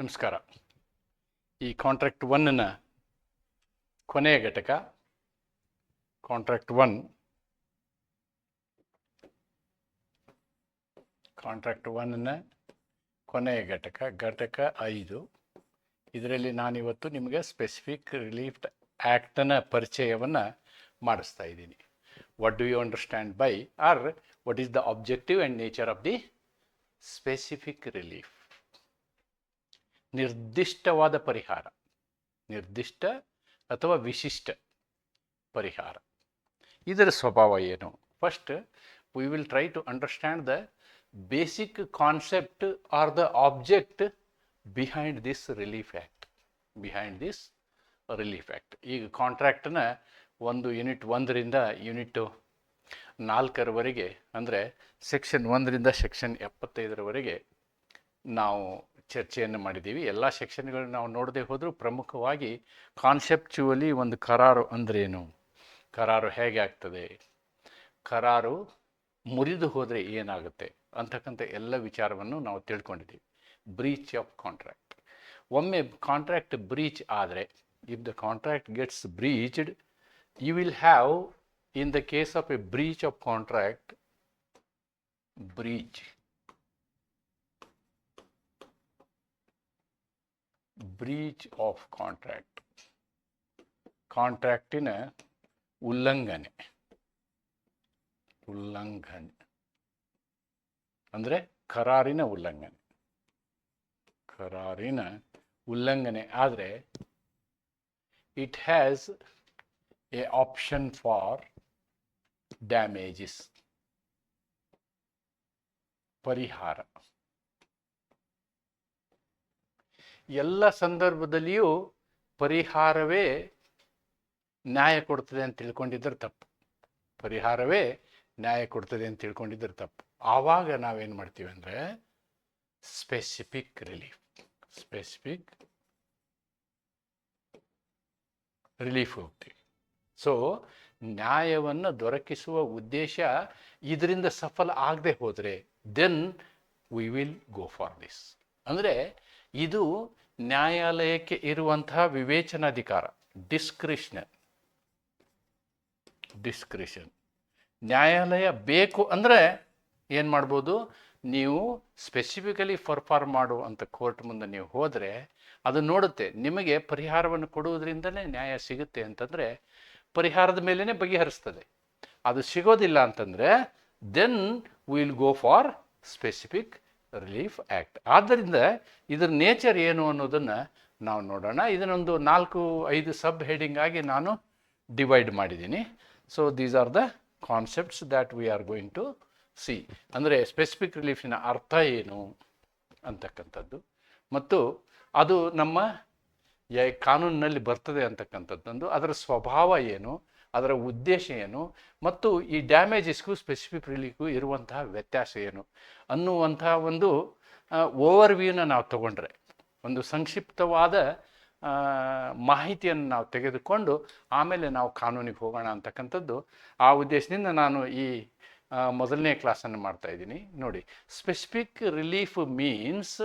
ನಮಸ್ಕಾರ. ಈ ಕಾಂಟ್ರಾಕ್ಟ್ ಒನ್ನ ಕೊನೆಯ ಘಟಕ ಕಾಂಟ್ರಾಕ್ಟ್ ಒನ್ ಕಾಂಟ್ರಾಕ್ಟ್ ಒನ್ನ ಕೊನೆಯ ಘಟಕ ಘಟಕ ಐದು. ಇದರಲ್ಲಿ ನಾನಿವತ್ತು ನಿಮಗೆ ಸ್ಪೆಸಿಫಿಕ್ ರಿಲೀಫ್ ಆ್ಯಕ್ಟನ ಪರಿಚಯವನ್ನು ಮಾಡಿಸ್ತಾ ಇದ್ದೀನಿ. What do you understand by or what is the objective and nature of the specific relief ನಿರ್ದಿಷ್ಟವಾದ ಪರಿಹಾರ. ನಿರ್ದಿಷ್ಟ ಅಥವಾ ವಿಶಿಷ್ಟ ಪರಿಹಾರ. ಇದರ ಸ್ವಭಾವ ಏನು? First we will try to understand the basic concept or the object behind this relief act behind this relief act ಈಗ ಕಾಂಟ್ರಾಕ್ಟನ್ನ ಒಂದು ಯೂನಿಟ್ ಒಂದರಿಂದ ಯೂನಿಟ್ ನಾಲ್ಕರವರೆಗೆ, ಅಂದರೆ ಸೆಕ್ಷನ್ ಒಂದರಿಂದ ಸೆಕ್ಷನ್ ಎಪ್ಪತ್ತೈದರವರೆಗೆ ನಾವು ಚರ್ಚೆಯನ್ನು ಮಾಡಿದ್ದೀವಿ. ಎಲ್ಲ ಸೆಕ್ಷನ್ಗಳನ್ನ ನಾವು ನೋಡದೆ ಹೋದರೂ ಪ್ರಮುಖವಾಗಿ ಕಾನ್ಸೆಪ್ಚುವಲಿ ಒಂದು ಕರಾರು ಏನು ಕರಾರು ಹೇಗೆ ಆಗ್ತದೆ? ಕರಾರು ಮುರಿದು ಹೋದರೆ ಏನಾಗುತ್ತೆ? ಅಂತಕ್ಕಂಥ ಎಲ್ಲ ವಿಚಾರವನ್ನು ನಾವು ತಿಳ್ಕೊಂಡಿದ್ದೀವಿ. Breach of contract. ಒಮ್ಮೆ ಕಾಂಟ್ರಾಕ್ಟ್ ಬ್ರೀಚ್ ಆದರೆ, if the contract gets breached, you will have, in the case of a breach of contract, breach. Breach of contract ಕಾಂಟ್ರಾಕ್ಟಿನ ಉಲ್ಲಂಘನೆ ಉಲ್ಲಂಘನೆ ಅಂದರೆ ಕರಾರಿನ ಉಲ್ಲಂಘನೆ ಕರಾರಿನ ಉಲ್ಲಂಘನೆ ಆದರೆ it has a option for damages ಪರಿಹಾರ ಎಲ್ಲ ಸಂದರ್ಭದಲ್ಲಿಯೂ ಪರಿಹಾರವೇ ನ್ಯಾಯ ಕೊಡ್ತದೆ ಅಂತ ತಿಳ್ಕೊಂಡಿದ್ರೆ ತಪ್ಪು. ಪರಿಹಾರವೇ ನ್ಯಾಯ ಕೊಡ್ತದೆ ಅಂತ ತಿಳ್ಕೊಂಡಿದ್ರೆ ತಪ್ಪು. ಆವಾಗ ನಾವೇನು ಮಾಡ್ತೀವಿ ಅಂದರೆ ಸ್ಪೆಸಿಫಿಕ್ ರಿಲೀಫ್ ಸ್ಪೆಸಿಫಿಕ್ ರಿಲೀಫ್ ಹೋಗ್ತೀವಿ. ಸೊ ನ್ಯಾಯವನ್ನು ದೊರಕಿಸುವ ಉದ್ದೇಶ ಇದರಿಂದ ಸಫಲ ಆಗದೆ ಹೋದರೆ then we will go for this ಅಂದರೆ ಇದು ನ್ಯಾಯಾಲಯಕ್ಕೆ ಇರುವಂತಹ ವಿವೇಚನಾಧಿಕಾರ ಡಿಸ್ಕ್ರಿಷನ್ ಡಿಸ್ಕ್ರಿಷನ್ ನ್ಯಾಯಾಲಯ ಬೇಕು ಅಂದರೆ ಏನು ಮಾಡ್ಬೋದು? ನೀವು ಸ್ಪೆಸಿಫಿಕಲಿ ಪರ್ಫಾರ್ಮ್ ಮಾಡುವಂಥ ಕೋರ್ಟ್ ಮುಂದೆ ನೀವು ಹೋದರೆ ಅದು ನೋಡುತ್ತೆ. ನಿಮಗೆ ಪರಿಹಾರವನ್ನು ಕೊಡುವುದರಿಂದಲೇ ನ್ಯಾಯ ಸಿಗುತ್ತೆ ಅಂತಂದರೆ ಪರಿಹಾರದ ಮೇಲೇ ಬಗೆಹರಿಸ್ತದೆ. ಅದು ಸಿಗೋದಿಲ್ಲ ಅಂತಂದರೆ then will go for specific relief act ಆದ್ದರಿಂದ ಇದರ ನೇಚರ್ ಏನು ಅನ್ನೋದನ್ನು ನಾವು ನೋಡೋಣ. ಇದನ್ನೊಂದು ನಾಲ್ಕು, ಐದು ಸಬ್ ಹೆಡಿಂಗ್ ಆಗಿ ನಾನು ಡಿವೈಡ್ ಮಾಡಿದ್ದೀನಿ. So these are the concepts that we are going to see ಅಂದರೆ ಸ್ಪೆಸಿಫಿಕ್ ರಿಲೀಫಿನ ಅರ್ಥ ಏನು ಅಂತಕ್ಕಂಥದ್ದು. ಮತ್ತು ಅದು ನಮ್ಮ ಕಾನೂನಿನಲ್ಲಿ ಬರ್ತದೆ ಅಂತಕ್ಕಂಥದ್ದೊಂದು. ಅದರ ಸ್ವಭಾವ ಏನು? ಅದರ ಉದ್ದೇಶ ಏನು? ಮತ್ತು ಈ ಡ್ಯಾಮೇಜಸ್ಗೂ, ಸ್ಪೆಸಿಫಿಕ್ ರಿಲೀಫ್ಗೂ ಇರುವಂತಹ ವ್ಯತ್ಯಾಸ ಏನು? ಅನ್ನುವಂತಹ ಒಂದು ಓವರ್ ವ್ಯೂನ ನಾವು ತಗೊಂಡ್ರೆ, ಒಂದು ಸಂಕ್ಷಿಪ್ತವಾದ ಮಾಹಿತಿಯನ್ನು ನಾವು ತೆಗೆದುಕೊಂಡು ಆಮೇಲೆ ನಾವು ಕಾನೂನಿಗೆ ಹೋಗೋಣ ಅಂತಕ್ಕಂಥದ್ದು. ಆ ಉದ್ದೇಶದಿಂದ ನಾನು ಈ ಮೊದಲನೇ ಕ್ಲಾಸನ್ನು ಮಾಡ್ತಾ ಇದ್ದೀನಿ. ನೋಡಿ, specific relief means,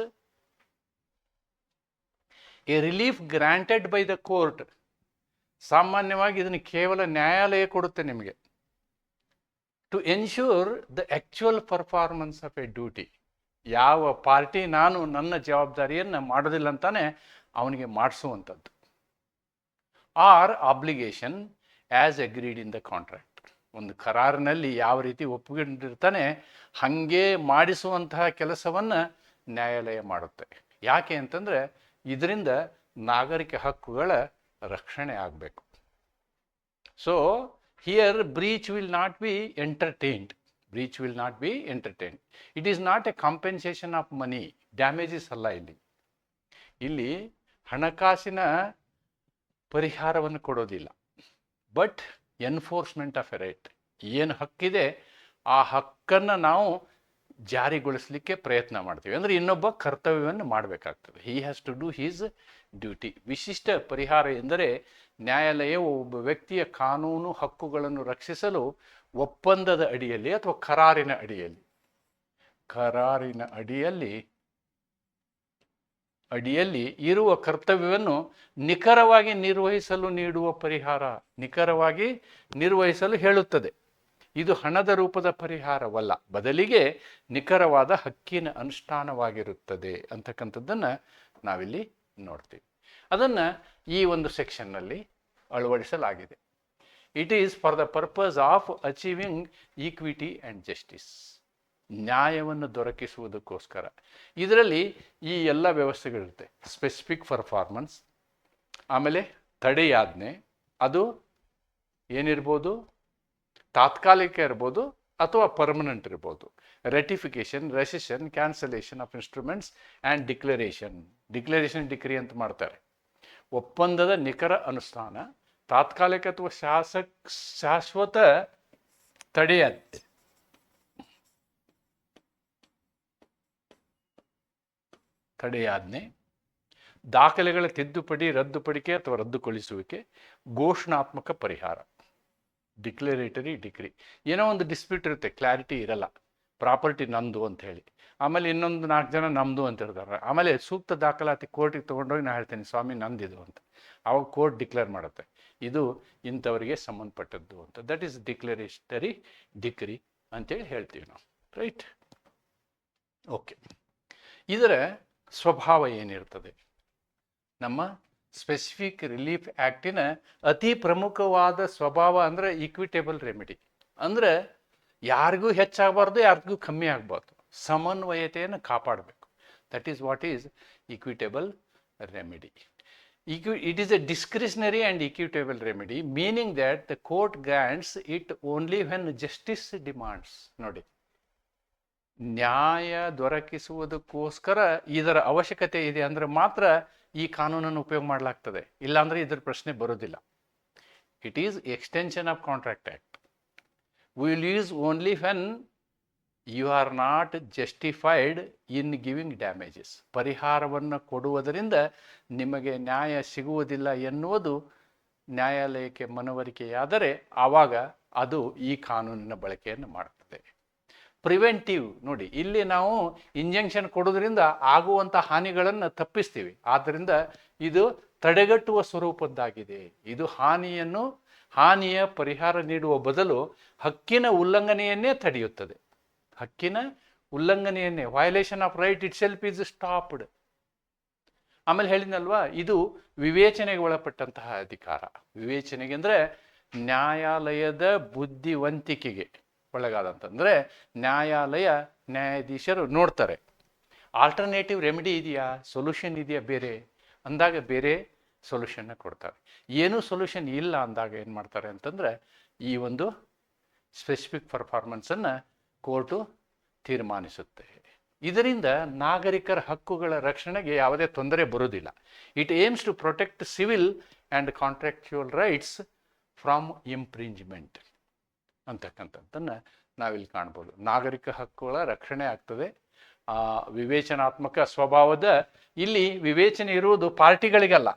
a relief granted by the court. ಸಾಮಾನ್ಯವಾಗಿ ಇದನ್ನು ಕೇವಲ ನ್ಯಾಯಾಲಯ ಕೊಡುತ್ತೆ ನಿಮಗೆ. To ensure the actual performance of a duty ಯಾವ ಪಾರ್ಟಿ ನಾನು ನನ್ನ ಜವಾಬ್ದಾರಿಯನ್ನು ಮಾಡೋದಿಲ್ಲ ಅಂತಾನೆ ಅವನಿಗೆ ಮಾಡಿಸುವಂಥದ್ದು. Or obligation as agreed in the contract ಒಂದು ಕರಾರಿನಲ್ಲಿ ಯಾವ ರೀತಿ ಒಪ್ಪಿಕೊಂಡಿರ್ತಾನೆ, ಹಾಗೆ ಮಾಡಿಸುವಂತಹ ಕೆಲಸವನ್ನು ನ್ಯಾಯಾಲಯ ಮಾಡುತ್ತೆ. ಯಾಕೆ ಅಂತಂದರೆ, ಇದರಿಂದ ನಾಗರಿಕ ಹಕ್ಕುಗಳ ರಕ್ಷಣೆ ಆಗಬೇಕು. So here breach will not be entertained breach will not be entertained it is not a compensation of money damages ಅಲ್ಲ ಇಲ್ಲಿ. ಇಲ್ಲಿ ಹಣಕಾಸಿನ ಪರಿಹಾರವನ್ನು ಕೊಡೋದಿಲ್ಲ. But enforcement of a right ಏನು ಹಕ್ಕಿದೆ? ಆ ಹಕ್ಕನ್ನು ನಾವು ಜಾರಿಗೊಳಿಸಲಿಕ್ಕೆ ಪ್ರಯತ್ನ ಮಾಡ್ತೀವಿ. ಅಂದರೆ ಇನ್ನೊಬ್ಬ ಕರ್ತವ್ಯವನ್ನು ಮಾಡಬೇಕಾಗ್ತದೆ. He has to do his duty ವಿಶಿಷ್ಟ ಪರಿಹಾರ ಎಂದರೆ ನ್ಯಾಯಾಲಯವು ಒಬ್ಬ ವ್ಯಕ್ತಿಯ ಕಾನೂನು ಹಕ್ಕುಗಳನ್ನು ರಕ್ಷಿಸಲು ಒಪ್ಪಂದದ ಅಡಿಯಲ್ಲಿ ಅಥವಾ ಕರಾರಿನ ಅಡಿಯಲ್ಲಿ. ಕರಾರಿನ ಅಡಿಯಲ್ಲಿ ಅಡಿಯಲ್ಲಿ ಇರುವ ಕರ್ತವ್ಯವನ್ನು ನಿಖರವಾಗಿ ನಿರ್ವಹಿಸಲು ನೀಡುವ ಪರಿಹಾರ, ನಿಖರವಾಗಿ ನಿರ್ವಹಿಸಲು ಹೇಳುತ್ತದೆ. ಇದು ಹಣದ ರೂಪದ ಪರಿಹಾರವಲ್ಲ. ಬದಲಿಗೆ ನಿಖರವಾದ ಹಕ್ಕಿನ ಅನುಷ್ಠಾನವಾಗಿರುತ್ತದೆ ಅಂತಕ್ಕಂಥದ್ದನ್ನು ನಾವಿಲ್ಲಿ ನೋಡ್ತೀವಿ. ಅದನ್ನು ಈ ಒಂದು ಸೆಕ್ಷನ್ನಲ್ಲಿ ಅಳವಡಿಸಲಾಗಿದೆ. It is for the purpose of achieving equity and justice ನ್ಯಾಯವನ್ನು ದೊರಕಿಸುವುದಕ್ಕೋಸ್ಕರ. ಇದರಲ್ಲಿ ಈ ಎಲ್ಲ ವ್ಯವಸ್ಥೆಗಳಿರುತ್ತೆ. ಸ್ಪೆಸಿಫಿಕ್ ಪರ್ಫಾರ್ಮೆನ್ಸ್ ಆಮೇಲೆ ತಡೆಯಾಜ್ಞೆ ಅದು ಏನಿರ್ಬೋದು? ತಾತ್ಕಾಲಿಕ ಇರ್ಬೋದು ಅಥವಾ ಪರ್ಮನೆಂಟ್ ಇರ್ಬೋದು? Rectification rescission cancellation of instruments and declaration declaration decree ಅಂತ ಮಾಡ್ತಾರೆ. ಒಪ್ಪಂದದ ನಿಖರ ಅನುಷ್ಠಾನ ತಾತ್ಕಾಲಿಕ ಅಥವಾ ಶಾಸಕ, ಶಾಶ್ವತ ತಡೆಯಾಜ್ಞೆ ತಡೆಯಾಜ್ಞೆ. ದಾಖಲೆಗಳ ತಿದ್ದುಪಡಿ, ರದ್ದುಪಡಿಕೆ ಅಥವಾ ರದ್ದುಗೊಳಿಸುವಿಕೆ, ಘೋಷಣಾತ್ಮಕ ಪರಿಹಾರ. ಡಿಕ್ಲರೇಟರಿ ಡಿಗ್ರಿ ಏನೋ ಒಂದು ಡಿಸ್ಪ್ಯೂಟ್ ಇರುತ್ತೆ ಕ್ಲಾರಿಟಿ ಇರಲ್ಲ. ಪ್ರಾಪರ್ಟಿ ನಂದು ಅಂತ ಹೇಳಿ. ಆಮೇಲೆ ಇನ್ನೊಂದು ನಾಲ್ಕು ಜನ ನಮ್ಮದು ಅಂತ ಹೇಳ್ತಾರೆ. ಆಮೇಲೆ ಸೂಕ್ತ ದಾಖಲಾತಿ ಕೋರ್ಟಿಗೆ ತೊಗೊಂಡೋಗಿ ನಾನು ಹೇಳ್ತೀನಿ, ಸ್ವಾಮಿ, ನಂದಿದು ಅಂತ. ಅವಾಗ ಕೋರ್ಟ್ ಡಿಕ್ಲೇರ್ ಮಾಡುತ್ತೆ. ಇದು ಇಂಥವರಿಗೆ ಸಂಬಂಧಪಟ್ಟದ್ದು ಅಂತ. ದಟ್ ಈಸ್ ಡಿಕ್ಲರೇಷನರಿ ಡಿಕ್ರಿ ಅಂತೇಳಿ ಹೇಳ್ತೀವಿ ನಾವು. ರೈಟ್ ಓಕೆ ಇದರ ಸ್ವಭಾವ ಏನಿರ್ತದೆ? ನಮ್ಮ ಸ್ಪೆಸಿಫಿಕ್ ರಿಲೀಫ್ ಆ್ಯಕ್ಟಿನ ಅತಿ ಪ್ರಮುಖವಾದ ಸ್ವಭಾವ ಅಂದರೆ ಈಕ್ವಿಟೇಬಲ್ ರೆಮಿಡಿ ಅಂದರೆ ಯಾರಿಗೂ ಹೆಚ್ಚಾಗಬಾರ್ದು ಯಾರಿಗೂ ಕಮ್ಮಿ ಆಗಬಾರ್ದು. ಸಮನ್ವಯತೆಯನ್ನು ಕಾಪಾಡಬೇಕು. That is what is equitable remedy ಇಕ್ವಿ it is a discretionary and equitable remedy, meaning that the court grants it only when justice demands. ನೋಡಿ. ನ್ಯಾಯ ದೊರಕಿಸುವುದಕ್ಕೋಸ್ಕರ ಇದರ ಅವಶ್ಯಕತೆ ಇದೆ ಅಂದ್ರೆ ಮಾತ್ರ ಈ ಕಾನೂನನ್ನು ಉಪಯೋಗ ಮಾಡಲಾಗ್ತದೆ. ಇಲ್ಲಾಂದರೆ ಇದರ ಪ್ರಶ್ನೆ ಬರೋದಿಲ್ಲ. It is extension of contract act will use only when you are not justified in giving damages ಪರಿಹಾರವನ್ನು ಕೊಡುವುದರಿಂದ ನಿಮಗೆ ನ್ಯಾಯ ಸಿಗುವುದಿಲ್ಲ ಎನ್ನುವುದು ನ್ಯಾಯಾಲಯಕ್ಕೆ ಮನವರಿಕೆಯಾದರೆ ಆವಾಗ ಅದು ಈ ಕಾನೂನಿನ ಬಳಕೆಯನ್ನು ಮಾಡುತ್ತದೆ. ಪ್ರಿವೆಂಟಿವ್ ನೋಡಿ, ಇಲ್ಲಿ ನಾವು ಇಂಜೆಕ್ಷನ್ ಕೊಡೋದ್ರಿಂದ ಆಗುವಂಥ ಹಾನಿಗಳನ್ನು ತಪ್ಪಿಸ್ತೀವಿ. ಆದ್ದರಿಂದ ಇದು ತಡೆಗಟ್ಟುವ ಸ್ವರೂಪದ್ದಾಗಿದೆ. ಇದು ಹಾನಿಯನ್ನು, ಹಾನಿಯ ಪರಿಹಾರ ನೀಡುವ ಬದಲು ಹಕ್ಕಿನ ಉಲ್ಲಂಘನೆಯನ್ನೇ ತಡೆಯುತ್ತದೆ. ಹಕ್ಕಿನ ಉಲ್ಲಂಘನೆಯನ್ನೇ violation of right itself is stopped ಆಮೇಲೆ ಹೇಳಿದ್ನಲ್ವಾ, ಇದು ವಿವೇಚನೆಗೆ ಒಳಪಟ್ಟಂತಹ ಅಧಿಕಾರ. ವಿವೇಚನೆಗೆ ಅಂದರೆ ನ್ಯಾಯಾಲಯದ ಬುದ್ಧಿವಂತಿಕೆಗೆ ಒಳಗಾದಂತಂದರೆ ನ್ಯಾಯಾಲಯ ನ್ಯಾಯಾಧೀಶರು ನೋಡ್ತಾರೆ. ಆಲ್ಟರ್ನೇಟಿವ್ ರೆಮಿಡಿ ಇದೆಯಾ? ಸೊಲ್ಯೂಷನ್ ಇದೆಯಾ ಬೇರೆ? ಅಂದಾಗ ಬೇರೆ ಸೊಲ್ಯೂಷನ್ನ ಕೊಡ್ತಾರೆ. ಏನೂ ಸೊಲ್ಯೂಷನ್ ಇಲ್ಲ ಅಂದಾಗ ಏನು ಮಾಡ್ತಾರೆ ಅಂತಂದರೆ ಈ ಒಂದು ಸ್ಪೆಸಿಫಿಕ್ ಪರ್ಫಾರ್ಮೆನ್ಸನ್ನು ಕೋರ್ಟು ತೀರ್ಮಾನಿಸುತ್ತೆ. ಇದರಿಂದ ನಾಗರಿಕರ ಹಕ್ಕುಗಳ ರಕ್ಷಣೆಗೆ ಯಾವುದೇ ತೊಂದರೆ ಬರುವುದಿಲ್ಲ. It aims to protect civil and contractual rights from infringement ಅಂತಕ್ಕಂಥದ್ದನ್ನು ನಾವಿಲ್ಲಿ ಕಾಣ್ಬೋದು. ನಾಗರಿಕ ಹಕ್ಕುಗಳ ರಕ್ಷಣೆ ಆಗ್ತದೆ. ವಿವೇಚನಾತ್ಮಕ ಸ್ವಭಾವದ, ಇಲ್ಲಿ ವಿವೇಚನೆ ಇರುವುದು ಪಾರ್ಟಿಗಳಿಗಲ್ಲ.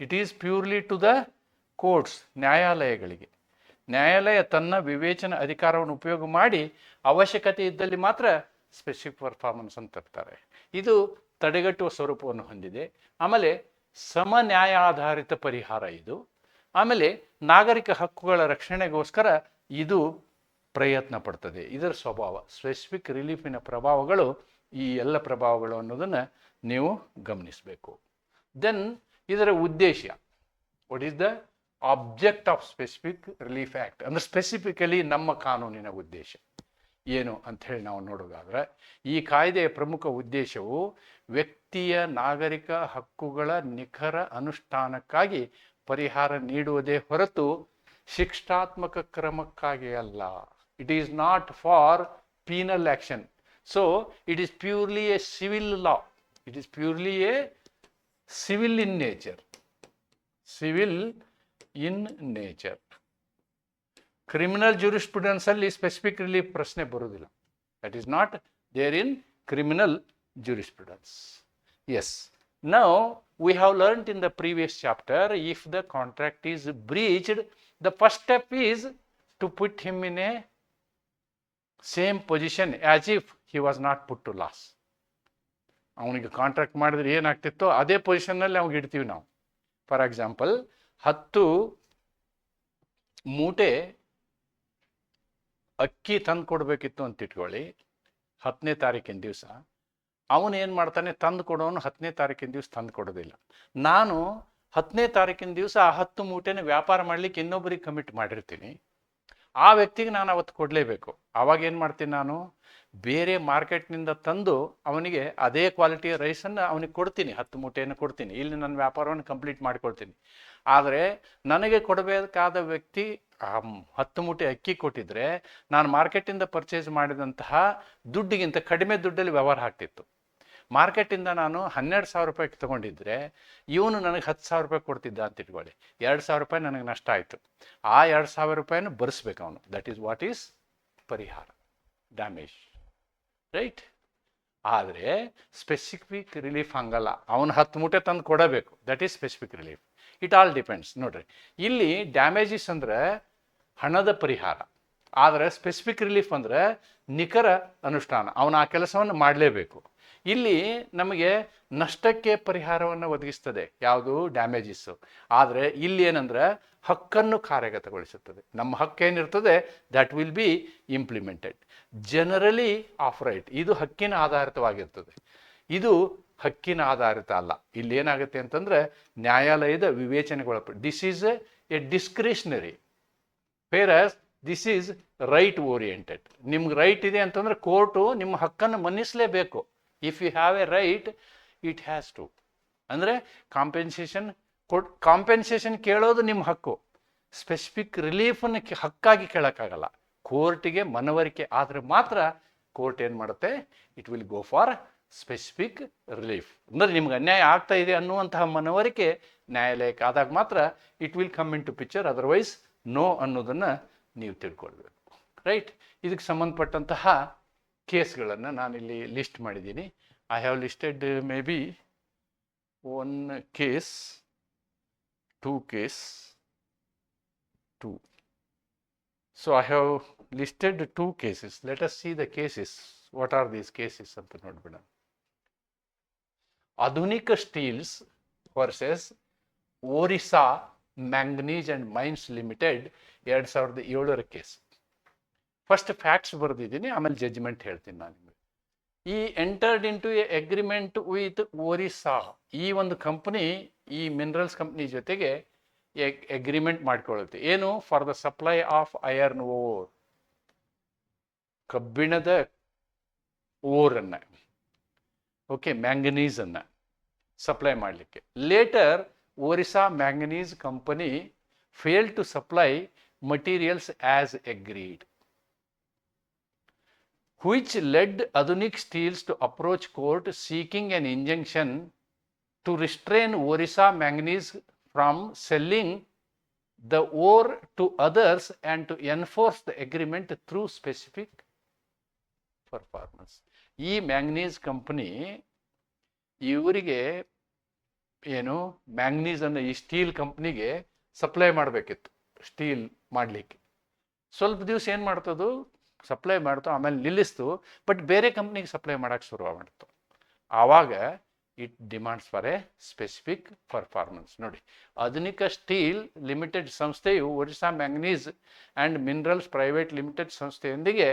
It is purely to the courts ನ್ಯಾಯಾಲಯಗಳಿಗೆ. ನ್ಯಾಯಾಲಯ ತನ್ನ ವಿವೇಚನ ಅಧಿಕಾರವನ್ನು ಉಪಯೋಗ ಮಾಡಿ ಅವಶ್ಯಕತೆ ಇದ್ದಲ್ಲಿ ಮಾತ್ರ ಸ್ಪೆಸಿಫಿಕ್ ಪರ್ಫಾರ್ಮೆನ್ಸ್ ಅಂತ ತರ್ತಾರೆ. ಇದು ತಡೆಗಟ್ಟುವ ಸ್ವರೂಪವನ್ನು ಹೊಂದಿದೆ. ಆಮೇಲೆ ಸಮ ನ್ಯಾಯಾಧಾರಿತ ಪರಿಹಾರ ಇದು. ಆಮೇಲೆ ನಾಗರಿಕ ಹಕ್ಕುಗಳ ರಕ್ಷಣೆಗೋಸ್ಕರ ಇದು ಪ್ರಯತ್ನ ಪಡ್ತದೆ. ಇದರ ಸ್ವಭಾವ ಸ್ಪೆಸಿಫಿಕ್ ರಿಲೀಫಿನ ಪ್ರಭಾವಗಳು ಈ ಎಲ್ಲ ಪ್ರಭಾವಗಳು ಅನ್ನೋದನ್ನು ನೀವು ಗಮನಿಸಬೇಕು. ದೆನ್ ಇದರ ಉದ್ದೇಶ what is the object of specific relief act ಅಂದರೆ ಸ್ಪೆಸಿಫಿಕಲಿ ನಮ್ಮ ಕಾನೂನಿನ ಉದ್ದೇಶ. ಏನು ಅಂತ ಹೇಳಿ ನಾವು ನೋಡೋದಾದ್ರೆ, ಈ ಕಾಯ್ದೆಯ ಪ್ರಮುಖ ಉದ್ದೇಶವು ವ್ಯಕ್ತಿಯ ನಾಗರಿಕ ಹಕ್ಕುಗಳ ನಿಖರ ಅನುಷ್ಠಾನಕ್ಕಾಗಿ ಪರಿಹಾರ ನೀಡುವುದೇ ಹೊರತು ಶಿಕ್ಷಾತ್ಮಕ ಕ್ರಮಕ್ಕಾಗಿ ಅಲ್ಲ. It is not for penal action so it is purely a civil law it is purely a civil in nature civil in nature criminal jurisprudence ಅಲ್ಲಿ ಸ್ಪೆಸಿಫಿಕ್ ರಿಲೀಫ್ ಪ್ರಶ್ನೆ ಬರುವುದಿಲ್ಲ that is not there in criminal jurisprudence as now we have learnt in the previous chapter if the contract is breached the first step is to put him in a same position as if he was not put to loss ಅವನಿಗೆ contract ಮಾಡಿದ್ರೆ ಏನಾಗ್ತಿತ್ತೋ ಅದೇ ಪೊಸಿಷನ್ನಲ್ಲಿ ಅವ್ಗೆ ಇಡ್ತೀವಿ ನಾವು. For example ಹತ್ತು ಮೂಟೆ ಅಕ್ಕಿ ತಂದು ಕೊಡಬೇಕಿತ್ತು ಅಂತ ಇಟ್ಕೊಳ್ಳಿ, ಹತ್ತನೇ ತಾರೀಕಿನ ದಿವಸ. ಅವನು ಏನು ಮಾಡ್ತಾನೆ, ತಂದು ಕೊಡೋನು ಹತ್ತನೇ ತಾರೀಕಿನ ದಿವಸ ತಂದು ಕೊಡೋದಿಲ್ಲ. ನಾನು ಹತ್ತನೇ ತಾರೀಕಿನ ದಿವಸ ಆ ಹತ್ತು ಮೂಟೆನ ವ್ಯಾಪಾರ ಮಾಡಲಿಕ್ಕೆ ಇನ್ನೊಬ್ಬರಿಗೆ ಕಮಿಟ್ ಮಾಡಿರ್ತೀನಿ. ಆ ವ್ಯಕ್ತಿಗೆ ನಾನು ಅವತ್ತು ಕೊಡಲೇಬೇಕು. ಆವಾಗ ಏನು ಮಾಡ್ತೀನಿ ನಾನು? ಬೇರೆ ಮಾರ್ಕೆಟ್ನಿಂದ ತಂದು ಅವನಿಗೆ ಅದೇ ಕ್ವಾಲಿಟಿಯ ರೈಸನ್ನು ಅವನಿಗೆ ಕೊಡ್ತೀನಿ. ಹತ್ತು ಮೂಟೆಯನ್ನು ಕೊಡ್ತೀನಿ. ಇಲ್ಲಿ ನನ್ನ ವ್ಯಾಪಾರವನ್ನು ಕಂಪ್ಲೀಟ್ ಮಾಡಿಕೊಡ್ತೀನಿ ಆದರೆ ನನಗೆ ಕೊಡಬೇಕಾದ ವ್ಯಕ್ತಿ ಹತ್ತು ಮೂಟೆ ಅಕ್ಕಿ ಕೊಟ್ಟಿದ್ರೆ ನಾನು ಮಾರ್ಕೆಟಿಂದ ಪರ್ಚೇಸ್ ಮಾಡಿದಂತಹ ದುಡ್ಡಿಗಿಂತ ಕಡಿಮೆ ದುಡ್ಡಲ್ಲಿ ವ್ಯವಹಾರ ಆಗ್ತಿತ್ತು. ಮಾರ್ಕೆಟಿಂದ ನಾನು ಹನ್ನೆರಡು ಸಾವಿರ ರೂಪಾಯಿ ತೊಗೊಂಡಿದ್ರೆ ಇವನು ನನಗೆ ಹತ್ತು ಸಾವಿರ ರೂಪಾಯಿ ಕೊಡ್ತಿದ್ದ ಅಂತ ಇಟ್ಕೊಳ್ಳಿ. ಎರಡು ಸಾವಿರ ರೂಪಾಯಿ ನನಗೆ ನಷ್ಟ ಆಯಿತು. ಆ ಎರಡು ಸಾವಿರ ರೂಪಾಯಿನೂ ಭರಿಸ್ಬೇಕು ಅವನು. ದಟ್ ಈಸ್ ವಾಟ್ ಈಸ್ ಪರಿಹಾರ. ಡ್ಯಾಮೇಜ್ ರೈಟ್ ಆದರೆ ಸ್ಪೆಸಿಫಿಕ್ ರಿಲೀಫ್ ಹಂಗಲ್ಲ. ಅವನು ಹತ್ತು ಮೂಟೆ ತಂದು ಕೊಡಬೇಕು. That is specific relief it all depends ನೋಡ್ರಿ. ಇಲ್ಲಿ ಡ್ಯಾಮೇಜಸ್ ಅಂದ್ರೆ ಹಣದ ಪರಿಹಾರ. ಆದರೆ ಸ್ಪೆಸಿಫಿಕ್ ರಿಲೀಫ್ ಅಂದ್ರೆ ನಿಖರ ಅನುಷ್ಠಾನ. ಅವನು ಆ ಕೆಲಸವನ್ನು ಮಾಡಲೇಬೇಕು. ಇಲ್ಲಿ ನಮಗೆ ನಷ್ಟಕ್ಕೆ ಪರಿಹಾರವನ್ನು ಒದಗಿಸ್ತದೆ. ಯಾವುದು? ಡ್ಯಾಮೇಜಸ್ಸು ಆದರೆ ಇಲ್ಲಿ ಏನಂದ್ರೆ ಹಕ್ಕನ್ನು ಕಾರ್ಯಗತಗೊಳಿಸುತ್ತದೆ. ನಮ್ಮ ಹಕ್ಕೇನಿರ್ತದೆ that will be implemented generally of right ಇದು ಹಕ್ಕಿನ ಆಧಾರಿತವಾಗಿರ್ತದೆ. ಇದು ಹಕ್ಕಿನ ಆಧಾರಿತ ಅಲ್ಲ. ಇಲ್ಲಿ ಏನಾಗುತ್ತೆ ಅಂತಂದ್ರೆ ನ್ಯಾಯಾಲಯದ ವಿವೇಚನೆಗೊಳಪ ದಿಸ್ ಈಸ್ ಎ ಡಿಸ್ಕ್ರಿಷನರಿ ಫೇರಸ್ ದಿಸ್ ಈಸ್ ರೈಟ್ ಓರಿಯೆಂಟೆಡ್ ನಿಮ್ಗೆ ರೈಟ್ ಇದೆ ಅಂತಂದ್ರೆ ಕೋರ್ಟು ನಿಮ್ಮ ಹಕ್ಕನ್ನು ಮನ್ನಿಸಲೇಬೇಕು. If you have a right it has to ಅಂದರೆ ಕಾಂಪೆನ್ಸೇಷನ್ ಕೊಟ್ ಕಾಂಪೆನ್ಸೇಷನ್ ಕೇಳೋದು ನಿಮ್ಮ ಹಕ್ಕು. ಸ್ಪೆಸಿಫಿಕ್ ರಿಲೀಫನ್ನು ಹಕ್ಕಾಗಿ ಕೇಳೋಕ್ಕಾಗಲ್ಲ. ಕೋರ್ಟಿಗೆ ಮನವರಿಕೆ ಆದರೆ ಮಾತ್ರ ಕೋರ್ಟ್ ಏನು ಮಾಡುತ್ತೆ? It will go for specific relief ಅಂದರೆ ನಿಮ್ಗೆ ಅನ್ಯಾಯ ಆಗ್ತಾ ಇದೆ ಅನ್ನುವಂತಹ ಮನವರಿಕೆ ನ್ಯಾಯಾಲಯಕ್ಕೆ ಆದಾಗ ಮಾತ್ರ it will come into picture otherwise no ಅನ್ನೋದನ್ನು ನೀವು ತಿಳ್ಕೊಳ್ಬೇಕು. ರೈಟ್ ಇದಕ್ಕೆ ಸಂಬಂಧಪಟ್ಟಂತಹ ಕೇಸ್ಗಳನ್ನು ನಾನಿಲ್ಲಿ ಲಿಸ್ಟ್ ಮಾಡಿದ್ದೀನಿ. I have listed maybe one case two case two so I have listed two cases let us see the cases what are these cases ಅಂತ ನೋಡ್ಬಿಡ Adhunik steels versus Orissa manganese and mines limited ಎರಡು ಸಾವಿರದ ಏಳರ case. First facts ಬರೆದಿದ್ದೀನಿ, ಆಮೇಲೆ judgment ಹೇಳ್ತೀನಿ ನಾನು ನಿಮಗೆ. ಈ entered into a agreement with Orissa ಈ ಒಂದು ಕಂಪ್ನಿ ಈ ಮಿನರಲ್ಸ್ ಕಂಪ್ನಿ ಜೊತೆಗೆ ಅಗ್ರಿಮೆಂಟ್ ಮಾಡ್ಕೊಳ್ಳುತ್ತೆ. ಏನು? For the supply of iron ore ಕಬ್ಬಿಣದ ಓರನ್ನು ಓಕೆ ಮ್ಯಾಂಗನೀಸನ್ನು ಸಪ್ಲೈ ಮಾಡಲಿಕ್ಕೆ. Later Orissa manganese company fail to supply materials as agreed. Which led Adunik Steels to approach court seeking an injunction to restrain Orissa Manganese from selling the ore to others and to enforce the agreement through specific performance. ಈ manganese company ಇವರಿಗೆ ಏನು manganese ಅನ್ನೋ ಈ steel ಕಂಪ್ನಿಗೆ supply ಮಾಡಬೇಕಿತ್ತು steel ಮಾಡಲಿಕ್ಕೆ ಸ್ವಲ್ಪ ದಿವಸ ಏನು ಮಾಡ್ತದು ಸಪ್ಲೈ ಮಾಡ್ತು ಆಮೇಲೆ ನಿಲ್ಲಿಸ್ತು ಬಟ್ ಬೇರೆ ಕಂಪ್ನಿಗೆ ಸಪ್ಲೈ ಮಾಡೋಕ್ಕೆ ಶುರು ಮಾಡ್ತು. ಆವಾಗ it demands for a specific performance ನೋಡಿ, ಆಧುನಿಕ ಸ್ಟೀಲ್ ಲಿಮಿಟೆಡ್ ಸಂಸ್ಥೆಯು Orissa manganese and minerals private limited ಸಂಸ್ಥೆಯೊಂದಿಗೆ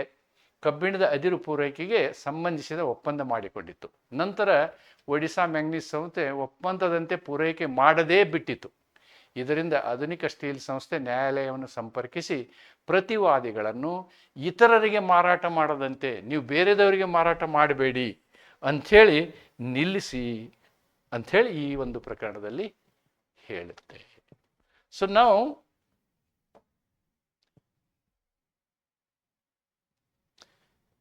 ಕಬ್ಬಿಣದ ಅದಿರು ಪೂರೈಕೆಗೆ ಸಂಬಂಧಿಸಿದ ಒಪ್ಪಂದ ಮಾಡಿಕೊಂಡಿತ್ತು. ನಂತರ ಒಡಿಶಾ ಮ್ಯಾಂಗ್ನೀಸ್ ಸಂಸ್ಥೆ ಒಪ್ಪಂದದಂತೆ ಪೂರೈಕೆ ಮಾಡದೇ ಬಿಟ್ಟಿತ್ತು. ಇದರಿಂದ ಆಧುನಿಕ ಸ್ಟೀಲ್ ಸಂಸ್ಥೆ ನ್ಯಾಯಾಲಯವನ್ನು ಸಂಪರ್ಕಿಸಿ ಪ್ರತಿವಾದಿಗಳನ್ನು ಇತರರಿಗೆ ಮಾರಾಟ ಮಾಡದಂತೆ, ನೀವು ಬೇರೆದವರಿಗೆ ಮಾರಾಟ ಮಾಡಬೇಡಿ ಅಂಥೇಳಿ ನಿಲ್ಲಿಸಿ ಅಂಥೇಳಿ ಈ ಒಂದು ಪ್ರಕರಣದಲ್ಲಿ ಹೇಳುತ್ತೆ. ಸೊ ನಾವು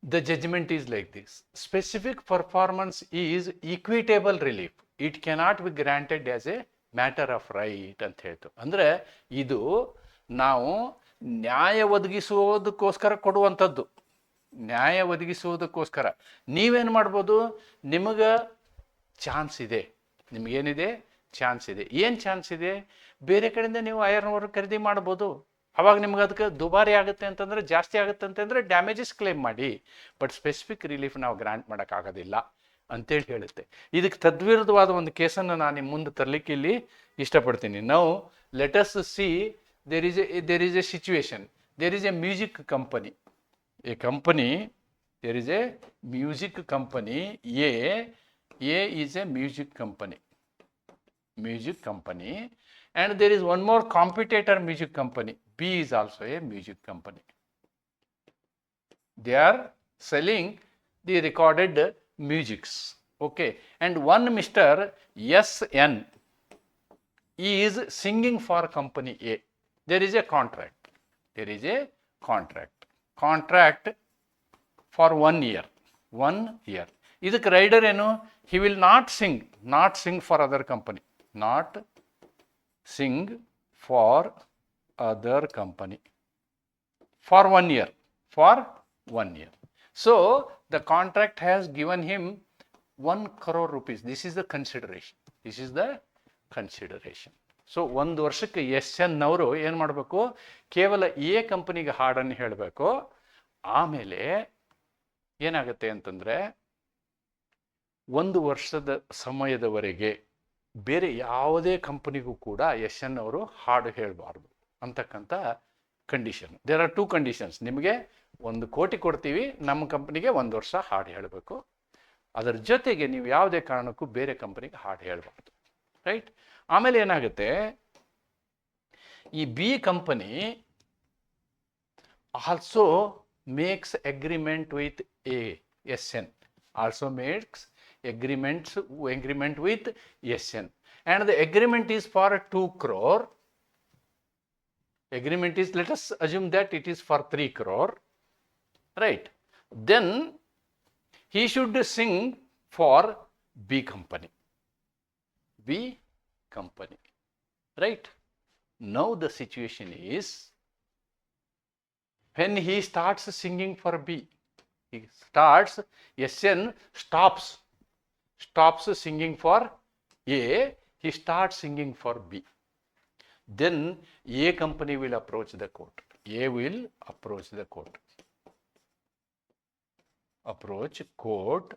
the judgment is like this specific performance is equitable relief it cannot be granted as a matter of right ಅಂತ ಹೇಳ್ತು. ಅಂದರೆ ಇದು ನಾವು ನ್ಯಾಯ ಒದಗಿಸುವುದಕ್ಕೋಸ್ಕರ ಕೊಡುವಂಥದ್ದು. ನ್ಯಾಯ ಒದಗಿಸುವುದಕ್ಕೋಸ್ಕರ. ನೀವೇನು ಮಾಡ್ಬೋದು? ನಿಮಗೆ ಚಾನ್ಸ್ ಇದೆ. ನಿಮಗೇನಿದೆ? ಚಾನ್ಸ್ ಇದೆ. ಏನು ಚಾನ್ಸ್ ಇದೆ? ಬೇರೆ ಕಡೆಯಿಂದ ನೀವು ಐರನ್ ವರ್ಕ್ ಖರೀದಿ ಮಾಡ್ಬೋದು. ಅವಾಗ ನಿಮ್ಗೆ ಅದಕ್ಕೆ ದುಬಾರಿ ಆಗುತ್ತೆ ಅಂತಂದ್ರೆ, ಜಾಸ್ತಿ ಆಗುತ್ತೆ ಅಂತಂದರೆ ಡ್ಯಾಮೇಜಸ್ ಕ್ಲೇಮ್ ಮಾಡಿ. ಬಟ್ ಸ್ಪೆಸಿಫಿಕ್ ರಿಲೀಫ್ ನಾವು ಗ್ರಾಂಟ್ ಮಾಡೋಕ್ಕಾಗೋದಿಲ್ಲ ಅಂತೇಳಿ ಹೇಳುತ್ತೆ. ಇದಕ್ಕೆ ತದ್ವಿರುದ್ಧವಾದ ಒಂದು ಕೇಸನ್ನು ನಾನು ನಿಮ್ಮ ಮುಂದೆ ತರಲಿಕ್ಕೆ ಇಲ್ಲಿ ಇಷ್ಟಪಡ್ತೀನಿ. ನಾವು let us see there is a there is a situation. There is a music company. A company there is a music company. A a is a music company. Music company. And there is one more competitor music company. B is also a music company. They are selling the recorded musics. Okay. And one mr sn is singing for company a. there is a contract. There is a contract. Contract for one year. One year. ಇದಕ್ಕೆ rider ಏನು he will not sing not sing for other company not sing for other company for one year for one year so the contract has given him one crore rupees this is the consideration this is the consideration so ಒಂದು ವರ್ಷಕ್ಕೆ S N ಅವರು ಏನು ಮಾಡಬೇಕು? ಕೇವಲ A ಕಂಪನಿಗೆ ಹಾಡನ್ನು ಹೇಳಬೇಕು. ಆಮೇಲೆ ಏನಾಗುತ್ತೆ ಅಂತಂದರೆ, ಒಂದು ವರ್ಷದ ಸಮಯದವರೆಗೆ ಬೇರೆ ಯಾವುದೇ ಕಂಪನಿಗೂ ಕೂಡ ಎಸ್ ಎನ್ ಅವರು ಹಾಡು ಹೇಳಬಾರ್ದು ಅಂತಕ್ಕಂಥ condition there are two conditions ನಿಮಗೆ ಒಂದು ಕೋಟಿ ಕೊಡ್ತೀವಿ, ನಮ್ಮ ಕಂಪ್ನಿಗೆ ಒಂದು ವರ್ಷ ಹಾಡು ಹೇಳಬೇಕು. ಅದರ ಜೊತೆಗೆ ನೀವು ಯಾವುದೇ ಕಾರಣಕ್ಕೂ ಬೇರೆ ಕಂಪನಿಗೆ ಹಾಡು ಹೇಳಬಾರ್ದು. ರೈಟ್ ಆಮೇಲೆ ಏನಾಗುತ್ತೆ ಈ B company also makes agreement with A S N also makes agreements agreement with SN and the agreement is for 2 crore agreement is let us assume that it is for 3 crore right then he should sing for B company B company right now the situation is when he starts singing for B he starts SN stops stops singing for A, he starts singing for B. Then A company will approach the court. A will approach the court. Approach court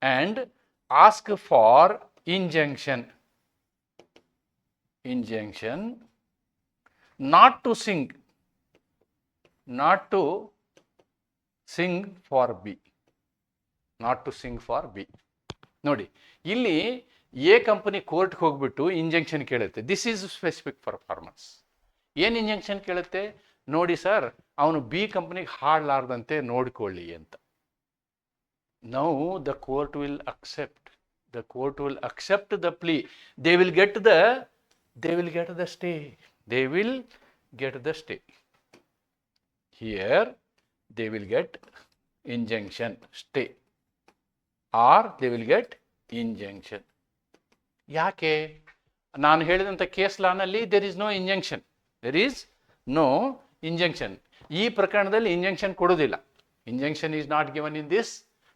and ask for injunction. Injunction not to sing, not to sing for B. Not to sing for B. ನೋಡಿ ಇಲ್ಲಿ A company ಕೋರ್ಟ್ಗೆ ಹೋಗ್ಬಿಟ್ಟು injection ಕೇಳುತ್ತೆ this is specific performance ಏನು injection ಕೇಳುತ್ತೆ ನೋಡಿ sir ಅವನು B ಕಂಪನಿಗೆ ಹಾಡಲಾರ್ದಂತೆ ನೋಡಿಕೊಳ್ಳಿ ಅಂತ now the court will accept the court will accept the plea they will get the they will get the stay they will get the stay here they will get injection stay or they will get injunction ಯಾಕೆ? ನಾನು ಹೇಳಿದಂಥ case ಲಾನಲ್ಲಿ there is no injunction there is no injunction ಈ ಪ್ರಕರಣದಲ್ಲಿ injunction ಕೊಡೋದಿಲ್ಲ injunction is not given in this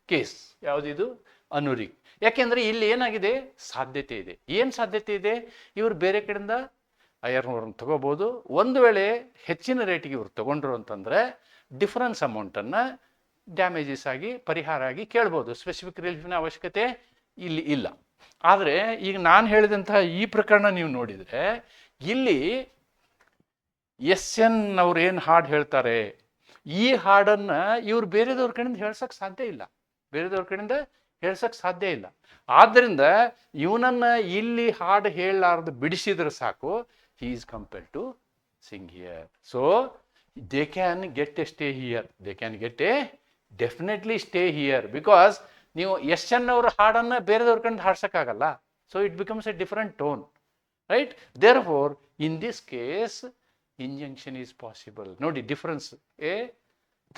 case ಯಾವುದಿದು ಅನುರಿ. ಯಾಕೆಂದರೆ ಇಲ್ಲಿ ಏನಾಗಿದೆ? ಸಾಧ್ಯತೆ ಇದೆ. ಏನು ಸಾಧ್ಯತೆ ಇದೆ? ಇವರು ಬೇರೆ ಕಡೆಯಿಂದ ಐರ್ನೂರನ್ನು ತಗೋಬೋದು. ಒಂದು ವೇಳೆ ಹೆಚ್ಚಿನ ರೇಟಿಗೆ ಇವ್ರು ತಗೊಂಡ್ರು ಅಂತಂದರೆ ಡಿಫರೆನ್ಸ್ ಅಮೌಂಟನ್ನು ಡ್ಯಾಮೇಜಸ್ ಆಗಿ, ಪರಿಹಾರ ಆಗಿ ಕೇಳ್ಬೋದು. ಸ್ಪೆಸಿಫಿಕ್ ರಿಲೀಫಿನ ಅವಶ್ಯಕತೆ ಇಲ್ಲಿ ಇಲ್ಲ. ಆದರೆ ಈಗ ನಾನು ಹೇಳಿದಂತಹ ಈ ಪ್ರಕರಣ ನೀವು ನೋಡಿದರೆ ಇಲ್ಲಿ ಎಸ್ ಎನ್ ಅವ್ರು ಏನು ಹಾಡು ಹೇಳ್ತಾರೆ? ಈ ಹಾಡನ್ನು ಇವ್ರು ಬೇರೆದವ್ರ ಕಡೆಯಿಂದ ಹೇಳ್ಸೋಕ್ಕೆ ಸಾಧ್ಯ ಇಲ್ಲ. ಬೇರೆದವ್ರ ಕಡೆಯಿಂದ ಹೇಳ್ಸಕ್ಕೆ ಸಾಧ್ಯ ಇಲ್ಲ. ಆದ್ದರಿಂದ ಇವನನ್ನ ಇಲ್ಲಿ ಹಾಡು ಹೇಳಲಾರ್ದು ಬಿಡಿಸಿದ್ರೆ ಸಾಕು. He is compare to sing here so they can get a stay here they can get a definitely stay here because ನೀವು ಎಸ್ ಎನ್ ಅವ್ರ ಹಾಡನ್ನು ಬೇರೆದವ್ರ ಕಂಡು ಹಾಡ್ಸೋಕ್ಕಾಗಲ್ಲ. So it becomes a different tone right therefore in this case injunction is possible ನೋಡಿ difference a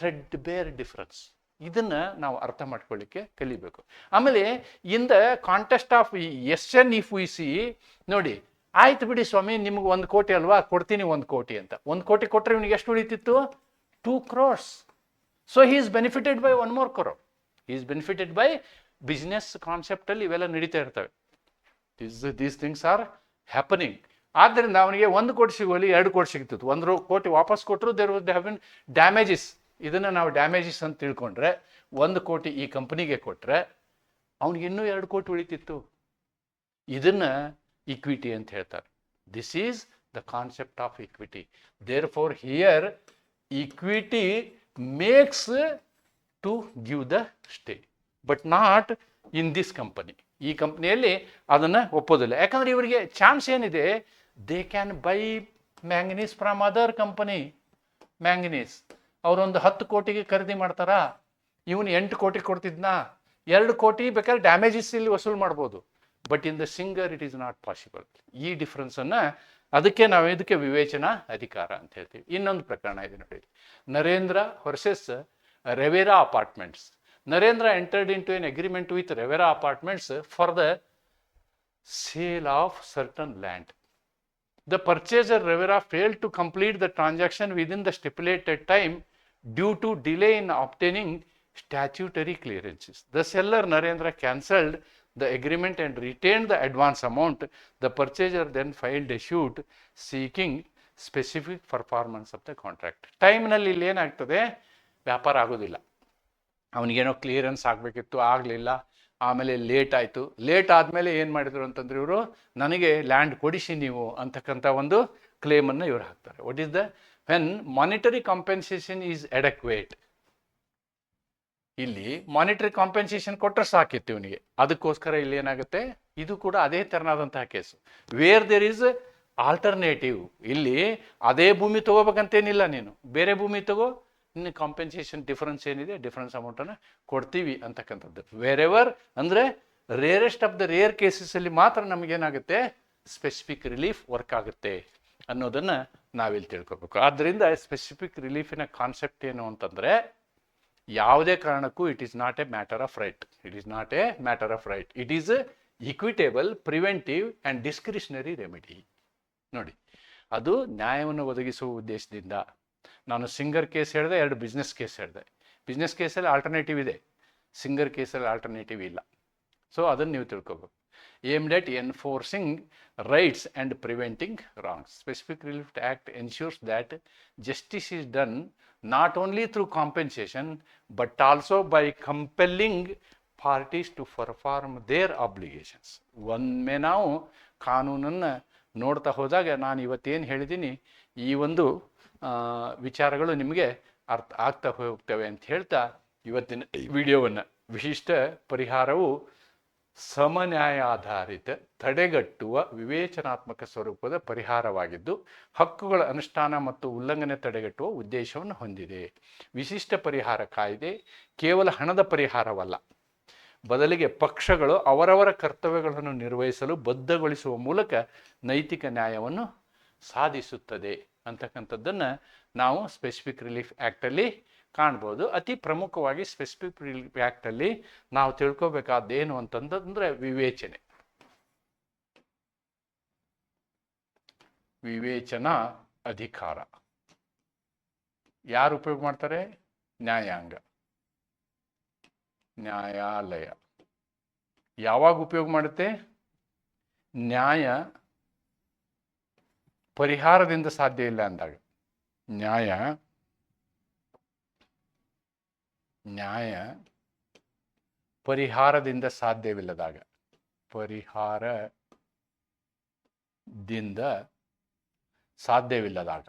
threadbare difference ಇದನ್ನು ನಾವು ಅರ್ಥ ಮಾಡ್ಕೊಳ್ಳಿಕ್ಕೆ ಕಲಿಬೇಕು. ಆಮೇಲೆ ಇಂದ context of an if we see, ನೋಡಿ, ಆಯ್ತು ಬಿಡಿ ಸ್ವಾಮಿ, ನಿಮ್ಗೆ ಒಂದು ಕೋಟಿ ಅಲ್ವಾ, ಕೊಡ್ತೀನಿ ಒಂದು ಕೋಟಿ ಅಂತ. ಒಂದು ಕೋಟಿ ಕೊಟ್ಟರೆ ಇವನಿಗೆ ಎಷ್ಟು ಉಳಿತಿತ್ತು? Two crores so he is benefited by one more crore he is benefited by business ಕಾನ್ಸೆಪ್ಟಲ್ಲಿ ಇವೆಲ್ಲ ನಡೀತಾ ಇರ್ತವೆ. This these things are happening ಆದ್ದರಿಂದ ಅವನಿಗೆ ಒಂದು ಕೋಟಿ ಸಿಗೋಲಿ, ಎರಡು ಕೋಟಿ ಸಿಗ್ತಿತ್ತು. ಒಂದು ಕೋಟಿ ವಾಪಸ್ ಕೊಟ್ಟರು there was have been damages ಇದನ್ನು ನಾವು ಡ್ಯಾಮೇಜಸ್ ಅಂತ ತಿಳ್ಕೊಂಡ್ರೆ ಒಂದು ಕೋಟಿ ಈ ಕಂಪ್ನಿಗೆ ಕೊಟ್ಟರೆ ಅವ್ನಿಗೆ ಇನ್ನೂ ಎರಡು ಕೋಟಿ ಉಳಿತಿತ್ತು. ಇದನ್ನು ಇಕ್ವಿಟಿ ಅಂತ ಹೇಳ್ತಾರೆ. This is the concept of equity therefore here equity makes to give the stay but not in this company ಈ ಕಂಪ್ನಿಯಲ್ಲಿ ಅದನ್ನು ಒಪ್ಪೋದಿಲ್ಲ. ಯಾಕಂದ್ರೆ ಇವರಿಗೆ ಚಾನ್ಸ್ ಏನಿದೆ? They can buy manganese from other company manganese ಅವರೊಂದು ಹತ್ತು ಕೋಟಿಗೆ ಖರೀದಿ ಮಾಡ್ತಾರಾ? ಇವನು ಎಂಟು ಕೋಟಿ ಕೊಡ್ತಿದ್ನ? ಎರಡು ಕೋಟಿ ಬೇಕಾದ್ರೆ ಡ್ಯಾಮೇಜಸ್ ಇಲ್ಲಿ ವಸೂಲು ಮಾಡ್ಬೋದು. But in the singer it is not possible ಈ ಡಿಫ್ರೆನ್ಸನ್ನು ಅದಕ್ಕೆ ನಾವು ಇದಕ್ಕೆ ವಿವೇಚನಾ ಅಧಿಕಾರ ಅಂತ ಹೇಳ್ತೀವಿ. ಇನ್ನೊಂದು ಪ್ರಕರಣ ಇದೆ ನೋಡಿ. Narendra ಹೊರ್ಸೆಸ್ Riviera apartments Narendra entered into an agreement with Riviera apartments for the sale of certain land the purchaser Riviera fail to complete the transaction within the stipulated time due to delay in obtaining statutory clearances. The seller Narendra cancelled the agreement and retained the advance amount. The purchaser then filed a suit seeking specific performance of the contract. ಟೈಮ್ನಲ್ಲಿ ಇಲ್ಲಿ ಏನಾಗ್ತದೆ ವ್ಯಾಪಾರ ಆಗೋದಿಲ್ಲ ಅವನಿಗೇನೋ clearance ಆಗಬೇಕಿತ್ತು ಆಗಲಿಲ್ಲ ಆಮೇಲೆ late ಆಯಿತು late ಆದಮೇಲೆ ಏನು ಮಾಡಿದ್ರು ಅಂತಂದ್ರೆ ಇವರು ನನಗೆ ಲ್ಯಾಂಡ್ ಕೊಡಿಸಿ ನೀವು ಅಂತಕ್ಕಂಥ ಒಂದು ಕ್ಲೇಮನ್ನು ಇವರು ಹಾಕ್ತಾರೆ what is the when monetary compensation is adequate ಇಲ್ಲಿ ಮಾನಿಟರಿ ಕಾಂಪೆನ್ಸೇಷನ್ ಕೊಟ್ಟರೆ ಸಾಕಿತ್ತು ಇವನಿಗೆ. ಅದಕ್ಕೋಸ್ಕರ ಇಲ್ಲಿ ಏನಾಗುತ್ತೆ? ಇದು ಕೂಡ ಅದೇ ತೆರನಾದಂತಹ case where there is alternative ಇಲ್ಲಿ ಅದೇ ಭೂಮಿ ತಗೋಬೇಕಂತೇನಿಲ್ಲ ನೀನು. ಬೇರೆ ಭೂಮಿ ತಗೋ ಇನ್ನು ಕಾಂಪೆನ್ಸೇಷನ್ ಡಿಫರೆನ್ಸ್ ಏನಿದೆ ಡಿಫರೆನ್ಸ್ ಅಮೌಂಟನ್ನು ಕೊಡ್ತೀವಿ ಅಂತಕ್ಕಂಥದ್ದು. ವೇರೆವರ್ ಅಂದರೆ ರೇರೆಸ್ಟ್ ಆಫ್ ದ ರೇರ್ ಕೇಸಸಲ್ಲಿ ಮಾತ್ರ ನಮಗೇನಾಗುತ್ತೆ? ಸ್ಪೆಸಿಫಿಕ್ ರಿಲೀಫ್ ವರ್ಕ್ ಆಗುತ್ತೆ. ಅನ್ನೋದನ್ನು ನಾವಿಲ್ಲಿ ತಿಳ್ಕೊಬೇಕು. ಆದ್ದರಿಂದ ಸ್ಪೆಸಿಫಿಕ್ ರಿಲೀಫಿನ ಕಾನ್ಸೆಪ್ಟ್ ಏನು ಅಂತಂದರೆ ಯಾವುದೇ ಕಾರಣಕ್ಕೂ it is not a matter of right it is not a matter of right it is equitable preventive and discretionary remedy ನೋಡಿ, ಅದು ನ್ಯಾಯವನ್ನು ಒದಗಿಸುವ ಉದ್ದೇಶದಿಂದ. ನಾನು ಸಿಂಗರ್ ಕೇಸ್ ಹೇಳಿದೆ, ಎರಡು ಬಿಸ್ನೆಸ್ ಕೇಸ್ ಹೇಳಿದೆ. ಬಿಸ್ನೆಸ್ ಕೇಸಲ್ಲಿ ಆಲ್ಟರ್ನೇಟಿವ್ ಇದೆ. ಸಿಂಗರ್ ಕೇಸಲ್ಲಿ ಆಲ್ಟರ್ನೇಟಿವ್ ಇಲ್ಲ. ಸೊ ಅದನ್ನು ನೀವು ತಿಳ್ಕೊಬೇಕು. Aimed at enforcing rights and preventing wrongs. Specific Relief Act ensures that justice is done not only through compensation but also by compelling parties to perform their obligations. ಒಮ್ಮೆ ನಾವು ಕಾನೂನನ್ನು ನೋಡ್ತಾ ಹೋದಾಗ ನಾನು ಇವತ್ತೇನು ಹೇಳಿದ್ದೀನಿ ಈ ಒಂದು ವಿಚಾರಗಳು ನಿಮಗೆ ಅರ್ಥ ಆಗ್ತಾ ಹೋಗ್ತವೆ ಅಂತ ಹೇಳ್ತಾ ಇವತ್ತಿನ ವಿಡಿಯೋವನ್ನು ವಿಶಿಷ್ಟ ಪರಿಹಾರವು ಸಮನ್ಯಾಯಾಧಾರಿತ ತಡೆಗಟ್ಟುವ ವಿವೇಚನಾತ್ಮಕ ಸ್ವರೂಪದ ಪರಿಹಾರವಾಗಿದ್ದು, ಹಕ್ಕುಗಳ ಅನುಷ್ಠಾನ ಮತ್ತು ಉಲ್ಲಂಘನೆ ತಡೆಗಟ್ಟುವ ಉದ್ದೇಶವನ್ನು ಹೊಂದಿದೆ. ವಿಶಿಷ್ಟ ಪರಿಹಾರ ಕಾಯ್ದೆ ಕೇವಲ ಹಣದ ಪರಿಹಾರವಲ್ಲ, ಬದಲಿಗೆ ಪಕ್ಷಗಳು ಅವರವರ ಕರ್ತವ್ಯಗಳನ್ನು ನಿರ್ವಹಿಸಲು ಬದ್ಧಗೊಳಿಸುವ ಮೂಲಕ ನೈತಿಕ ನ್ಯಾಯವನ್ನು ಸಾಧಿಸುತ್ತದೆ. ಅಂತಕ್ಕಂಥದ್ದನ್ನು ನಾವು ಸ್ಪೆಸಿಫಿಕ್ ರಿಲೀಫ್ ಆ್ಯಕ್ಟಲ್ಲಿ ಕಾಣ್ಬೋದು. ಅತಿ ಪ್ರಮುಖವಾಗಿ ಸ್ಪೆಸಿಫಿಕ್ ರಿಲೀಫ್ ಆ್ಯಕ್ಟಲ್ಲಿ ನಾವು ತಿಳ್ಕೋಬೇಕಾದೇನು ಅಂತಂದ್ರೆ ವಿವೇಚನೆ. ವಿವೇಚನಾ ಅಧಿಕಾರ. ಯಾರು ಉಪಯೋಗ ಮಾಡ್ತಾರೆ? ನ್ಯಾಯಾಂಗ. ನ್ಯಾಯಾಲಯ. ಯಾವಾಗ ಉಪಯೋಗ ಮಾಡುತ್ತೆ? ನ್ಯಾಯ ಪರಿಹಾರದಿಂದ ಸಾಧ್ಯ ಇಲ್ಲ ಅಂದಾಗ. ನ್ಯಾಯ ನ್ಯಾಯ ಪರಿಹಾರದಿಂದ ಸಾಧ್ಯವಿಲ್ಲದಾಗ ಪರಿಹಾರದಿಂದ ಸಾಧ್ಯವಿಲ್ಲದಾಗ.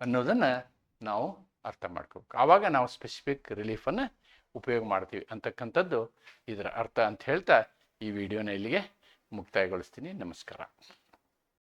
ಅನ್ನೋದನ್ನು ನಾವು ಅರ್ಥ ಮಾಡ್ಕೋಬೇಕು. ಆವಾಗ ನಾವು ಸ್ಪೆಸಿಫಿಕ್ ರಿಲೀಫನ್ನು ಉಪಯೋಗ ಮಾಡ್ತೀವಿ. ಅಂತಕ್ಕಂಥದ್ದು ಇದರ ಅರ್ಥ ಅಂತ ಹೇಳ್ತಾ ಈ ವಿಡಿಯೋನ ಇಲ್ಲಿಗೆ ಮುಕ್ತಾಯಗೊಳಿಸ್ತೀನಿ. ನಮಸ್ಕಾರ.